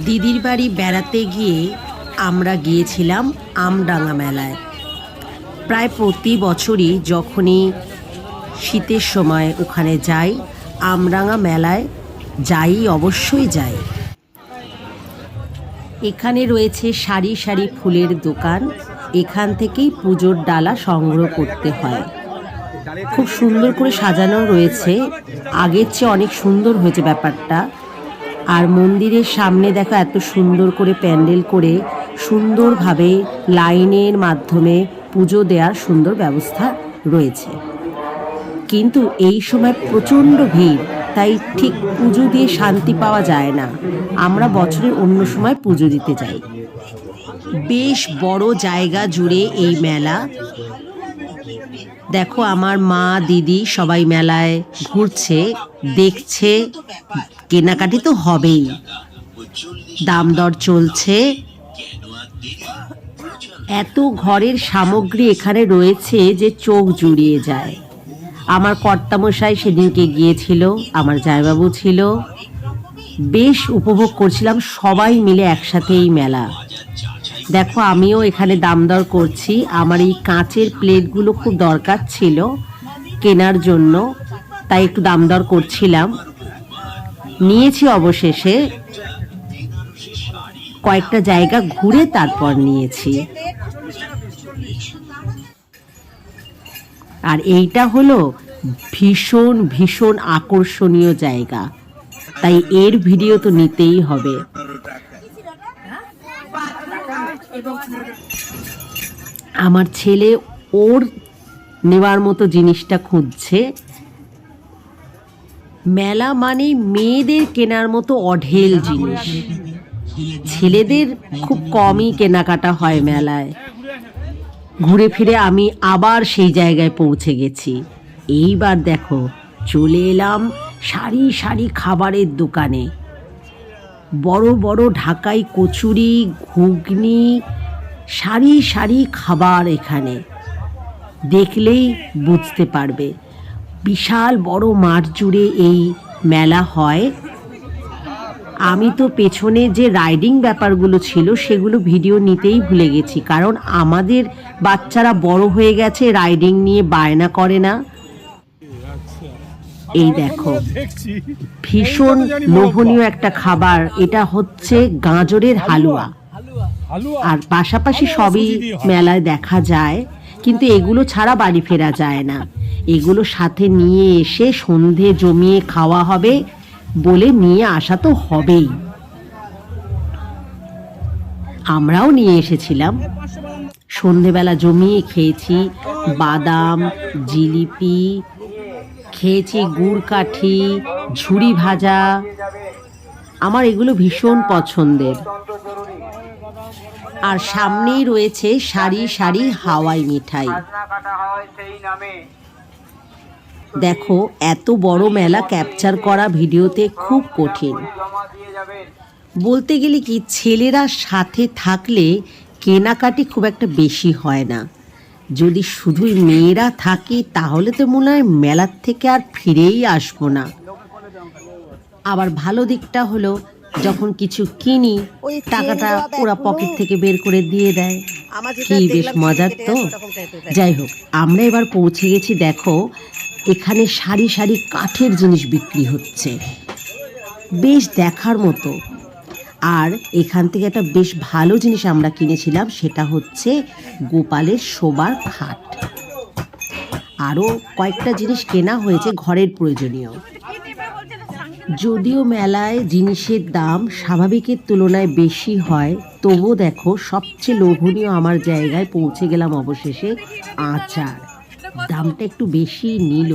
দিদির বাড়ি বেড়াতে গিয়ে আমরা গিয়েছিলাম আমডাঙ্গা মেলায়। প্রায় প্রতি বছরই যখনই শীতের সময় ওখানে যাই, আমডাঙ্গা মেলায় যাই, অবশ্যই যাই। এখানে রয়েছে সারি সারি ফুলের দোকান, এখান থেকেই পুজোর ডালা সংগ্রহ করতে হয়। খুব সুন্দর করে সাজানো রয়েছে। আগের চেয়ে অনেক সুন্দর হয়েছে ব্যাপারটা। আর মন্দিরের সামনে দেখো এত সুন্দর করে প্যান্ডেল করে সুন্দরভাবে লাইনের মাধ্যমে পুজো দেওয়ার সুন্দর ব্যবস্থা রয়েছে। কিন্তু এই সময় প্রচণ্ড ভিড়, তাই ঠিক পুজো দিয়ে শান্তি পাওয়া যায় না। আমরা বছরের অন্য সময় পুজো দিতে যাই। বেশ বড় জায়গা জুড়ে এই মেলা। দেখো আমার মা, দিদি সবাই মেলায় ঘুরছে, দেখছে। কেনাকাটি তো হবেই। দাম দর চলছে। এত ঘরের সামগ্রী এখানে রয়েছে যে চোখ জুড়িয়ে যায়। আমার কর্তামশাই সেদিনকে গিয়েছিল, আমার জায়বাবু ছিল। বেশ উপভোগ করছিলাম সবাই মিলে একসাথে এই মেলা। দেখো, আমিও এখানে দাম দর করছি। আমার এই কাঁচের প্লেটগুলো খুব দরকার ছিল কেনার জন্য, তাই একটু দাম দর করছিলাম। নিয়েছি অবশেষে। কয়েকটা জায়গা ঘুরে তারপর নিয়েছি। আর এইটা হলো ভীষণ ভীষণ আকর্ষণীয় জায়গা। তাই এর ভিডিও তো নিতেই হবে। আমার ছেলে ওর নেওয়ার মতো জিনিসটা খুঁজছে। মেলা মানে মেয়েদের কেনার মতো অঢেল জিনিস। ছেলেদের খুব কমই কেনাকাটা হয় মেলায়। ঘুরে ফিরে আমি আবার সেই জায়গায় পৌঁছে গেছি। এইবার দেখো, চলে এলাম সারি সারি খাবারের দোকানে। বড় বড় ঢাকাই কচুরি, ঘুগনি, সারি সারি খাবার এখানে। দেখলেই বুঝতে পারবে বিশাল বড় মাঠ জুড়ে এই মেলা হয়। আমি তো পেছনে যে রাইডিং ব্যাপারগুলো ছিল, সেগুলো ভিডিও নিতেই ভুলে গেছি। কারণ আমাদের বাচ্চারা বড় হয়ে গেছে, রাইডিং নিয়ে বায়না করে না। এই দেখো, ভীষণ লোভনীয় একটা খাবার। এটা হচ্ছে গাজরের হালুয়া। আর পাশাপাশি সবই মেলায় দেখা যায়। কিন্তু এগুলো ছাড়া বাড়ি ফেরা যায় না। এগুলো সাথে নিয়ে এসে সন্ধে জমিয়ে খাওয়া হবে বলে নিয়ে আসা তো হবেই। আমরাও নিয়ে এসেছিলাম। সন্ধেবেলা জমিয়ে খেয়েছি বাদাম, জিলিপি, খেয়েছি গুড় কাঠি, ঝুড়ি ভাজা। আমার এগুলো ভীষণ পছন্দের। আর সামনেই রয়েছে সারি সারি হাওয়াই মিঠাই। দেখো এত বড় মেলা ক্যাপচার করা ভিডিওতে খুব কঠিন। বলতে গেলে কি ছেলেরা সাথে থাকলে কেনাকাটি খুব একটা বেশি হয় না। যদি শুধুই মেয়েরা থাকে তাহলে তো মনে হয় মেলার থেকে আর ফিরেই আসব না। আবার ভালো দিকটা হলো যখন কিছু কিনি টাকাটা ওরা পকেট থেকে বের করে দিয়ে দেয়। কি বেশ মজার তো? যাই হোক আমরা এবার পৌঁছে গেছি দেখো এখানে সারি সারি কাঠের জিনিস বিক্রি হচ্ছে। বেশ দেখার মতো। আর এখান থেকে একটা বেশ ভালো জিনিস আমরা কিনেছিলাম সেটা হচ্ছে গোপালের শোবার খাট। আরও কয়েকটা জিনিস কেনা হয়েছে ঘরের প্রয়োজনীয়। যদিও মেলায় জিনিসের দাম স্বাভাবিকের তুলনায় বেশি হয় তবু দেখো সবচেয়ে লোভনীয় আমার জায়গায় পৌঁছে গেলাম অবশেষে আচার। দামটা একটু বেশি নিল।